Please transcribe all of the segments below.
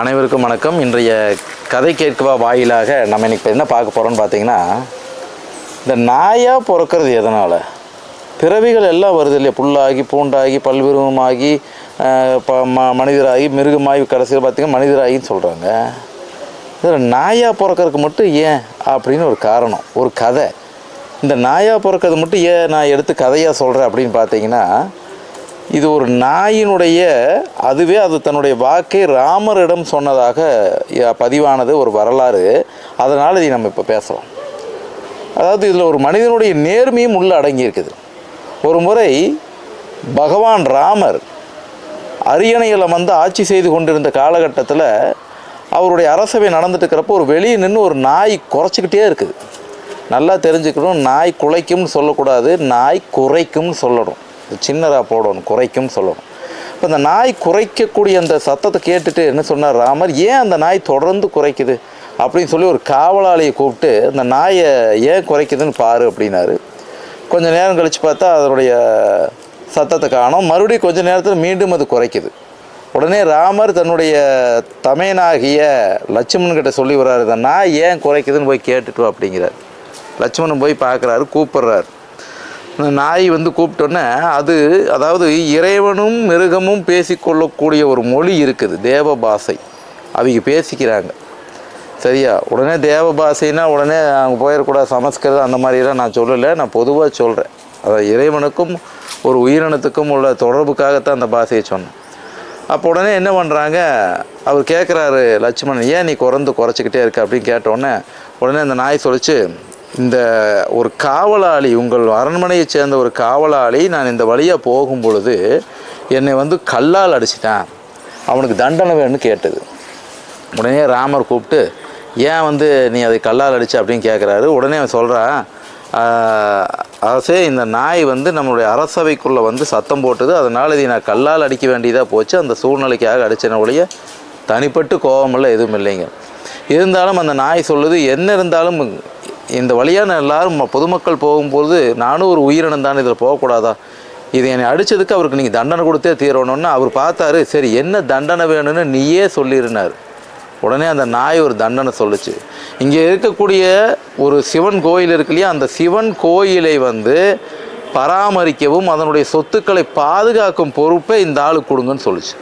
அனைவருக்கும் வணக்கம். இன்றைய கதை கேட்கவா வாயிலாக நம்ம இன்னைக்கு என்ன பார்க்க போகிறோம்னு பார்த்தீங்கன்னா இந்த நாயாக பிறக்கிறது எதனால்? பிறவிகள் எல்லாம் வருது இல்லையா? புல்லாகி பூண்டாகி பல்விருவமாகி ப ம மனிதராகி மிருகமாகி கடைசியில் பார்த்திங்கன்னா மனிதராகின்னு சொல்கிறாங்க இதில் நாயாக பிறக்கறதுக்கு மட்டும் ஏன் அப்படின்னு ஒரு காரணம் ஒரு கதை. இந்த நாயாக பிறக்கிறது மட்டும் ஏன் நான் எடுத்து கதையாக சொல்கிறேன் அப்படின்னு பார்த்தீங்கன்னா இது ஒரு நாயினுடைய அதுவே அது தன்னுடைய வாக்கை ராமரிடம் சொன்னதாக பதிவானது ஒரு வரலாறு. அதனால் இதை நம்ம இப்போ பேசுகிறோம் அதாவது இதில் ஒரு மனிதனுடைய நேர்மையும் உள்ளே அடங்கியிருக்குது ஒரு முறை பகவான் ராமர் அரியணையில் வந்து ஆட்சி செய்து கொண்டிருந்த காலகட்டத்தில் அவருடைய அரசவை நடந்துட்டு இருக்கிறப்போ ஒரு வெளியே நின்று ஒரு நாய் குறைச்சிக்கிட்டே இருக்குது. நல்லா தெரிஞ்சுக்கணும் நாய் குலைக்கும்னு சொல்லக்கூடாது நாய் குறைக்கும்னு சொல்லணும். சின்னதாக போடணும் குறைக்கும்னு சொல்லணும். இப்போ இந்த நாய் குறைக்கக்கூடிய அந்த சத்தத்தை கேட்டுட்டு என்ன சொன்னார் ராமர்? ஏன் அந்த நாய் தொடர்ந்து குறைக்குது? அப்படின்னு சொல்லி ஒரு காவலாளியை கூப்பிட்டு அந்த நாயை ஏன் குறைக்குதுன்னு பாரு அப்படின்னாரு. கொஞ்ச நேரம் கழித்து பார்த்தா அதனுடைய சத்தத்தை காணும். மறுபடியும் கொஞ்ச நேரத்தில் மீண்டும் அது குறைக்குது. உடனே ராமர் தன்னுடைய தமையனாகிய லட்சுமணன் கிட்ட சொல்லி வர்றாரு இந்த நாய் ஏன் குறைக்குதுன்னு போய் கேட்டுட்டு அப்படிங்கிறார். லட்சுமணன் போய் பார்க்குறாரு கூப்பிட்றாரு. நாய் வந்து கூப்பிட்டோன்னே அது அதாவது இறைவனும் மிருகமும் பேசிக்கொள்ளக்கூடிய ஒரு மொழி இருக்குது தேவ பாஷை அவங்க பேசிக்கிறாங்க. சரியா? உடனே தேவ பாஷைனா உடனே அங்கே போயிடக்கூடாது சமஸ்கிருதம் அந்த மாதிரிலாம் நான் சொல்லலை நான் பொதுவாக சொல்கிறேன் அதான் இறைவனுக்கும் ஒரு உயிரினத்துக்கும் உள்ள தொடர்புக்காகத்தான் அந்த பாஷையை சொன்னேன். அப்போ உடனே என்ன பண்ணுறாங்க அவர் கேட்குறாரு லட்சுமணன் ஏன் நீ குறந்து குறைச்சிக்கிட்டே இருக்க? அப்படின்னு கேட்டோடனே உடனே அந்த நாய் சொல்லிச்சு இந்த ஒரு காவலாளி உங்கள் அரண்மனையைச் சேர்ந்த ஒரு காவலாளி நான் இந்த வழியாக போகும் பொழுது என்னை வந்து கல்லால் அடிச்சிட்டான். அவனுக்கு தண்டனை வேணும்னு கேட்டது. உடனே ராமர் கூப்பிட்டு ஏன் வந்து நீ அதை கல்லால் அடிச்ச? அப்படின்னு கேட்குறாரு உடனே அவன் சொல்கிறான் அரசே இந்த நாய் வந்து நம்மளுடைய அரசவைக்குள்ளே வந்து சத்தம் போட்டது. அதனால் இதை நான் கல்லால் அடிக்க வேண்டியதாக போச்சு. அந்த சூழ்நிலைக்காக அடிச்சன ஒழிய தனிப்பட்டு கோபமெல்லாம் எதுவும் இல்லைங்க. இருந்தாலும் அந்த நாய் சொல்லுது என்ன இருந்தாலும் இந்த வழியாக நான் எல்லாரும் ம- பொதுமக்கள் போகும்போது நானும் ஒரு உயிரினம் தான் இதில் போகக்கூடாதா? இது என்னை அடித்ததுக்கு அவருக்கு நீங்கள் தண்டனை கொடுத்தே தீரணும்னு அவர் பார்த்தாரு. சரி என்ன தண்டனை வேணும்னு நீயே சொல்லியிருந்தார். உடனே அந்த நாய் ஒரு தண்டனை சொல்லுச்சு. இங்கே இருக்கக்கூடிய ஒரு சிவன் கோயில் இருக்கு இல்லையா அந்த சிவன் கோயிலை வந்து பராமரிக்கவும் அதனுடைய சொத்துக்களை பாதுகாக்கும் பொறுப்பை இந்த ஆளுக்கு கொடுங்கன்னு சொல்லுச்சு.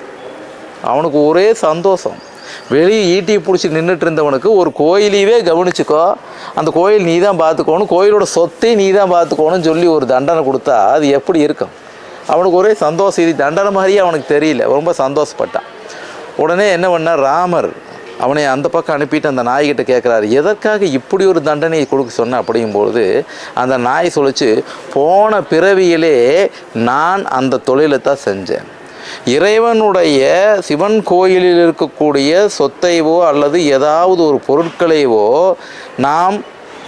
அவனுக்கு ஒரே சந்தோஷம். வெளியே ஈட்டியை பிடிச்சி நின்றுட்டு இருந்தவனுக்கு ஒரு கோயிலையவே கவனிச்சுக்கோ. அந்த கோயில் நீ தான் பார்த்துக்கோணும். கோயிலோட சொத்தை நீ தான் பார்த்துக்கோணும்னு சொல்லி ஒரு தண்டனை கொடுத்தா அது எப்படி இருக்கும்? அவனுக்கு ஒரே சந்தோஷம். இது தண்டனை மாதிரியே அவனுக்கு தெரியல. ரொம்ப சந்தோஷப்பட்டான். உடனே என்ன பண்ணார் ராமர் அவனை அந்த பக்கம் அனுப்பிட்டு அந்த நாய்கிட்ட கேட்குறாரு எதற்காக இப்படி ஒரு தண்டனையை கொடுக்க சொன்ன? அப்படிங்கும்போது அந்த நாய் சொல்லிச்சு போன பிறவியிலே நான் அந்த தொழிலை தான் செஞ்சேன். இறைவனுடைய சிவன் கோயிலில் இருக்கக்கூடிய சொத்தைவோ அல்லது ஏதாவது ஒரு பொருட்களைவோ நாம்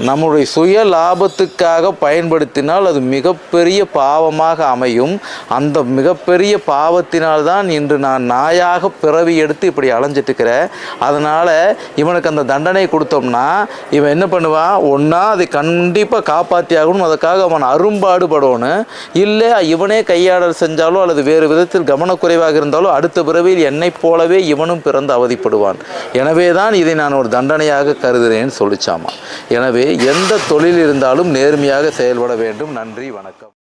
நம்முடைய சுய லாபத்துக்காக பயன்படுத்தினால் அது மிகப்பெரிய பாவமாக அமையும். அந்த மிகப்பெரிய பாவத்தினால்தான் இன்று நான் நாயாக பிறவி எடுத்து இப்படி அலைஞ்சிட்டு இருக்கிறேன் அதனால் இவனுக்கு அந்த தண்டனை கொடுத்தோம்னா இவன் என்ன பண்ணுவான்? ஒன்றா அதை கண்டிப்பாக காப்பாற்றி ஆகணும் அதுக்காக அவன் அரும்பாடுபடணும். இல்லை இவனே கையாடல் செஞ்சாலோ அல்லது வேறு விதத்தில் கவனக்குறைவாக இருந்தாலோ அடுத்த பிறவியில் என்னைப் போலவே இவனும் பிறந்து அவதிப்படுவான். எனவே தான் இதை நான் ஒரு தண்டனையாக கருதுகிறேன்னு சொல்லிச்சாமா. எனவே எந்த தொழில் இருந்தாலும் நேர்மையாக செயல்பட வேண்டும். நன்றி வணக்கம்.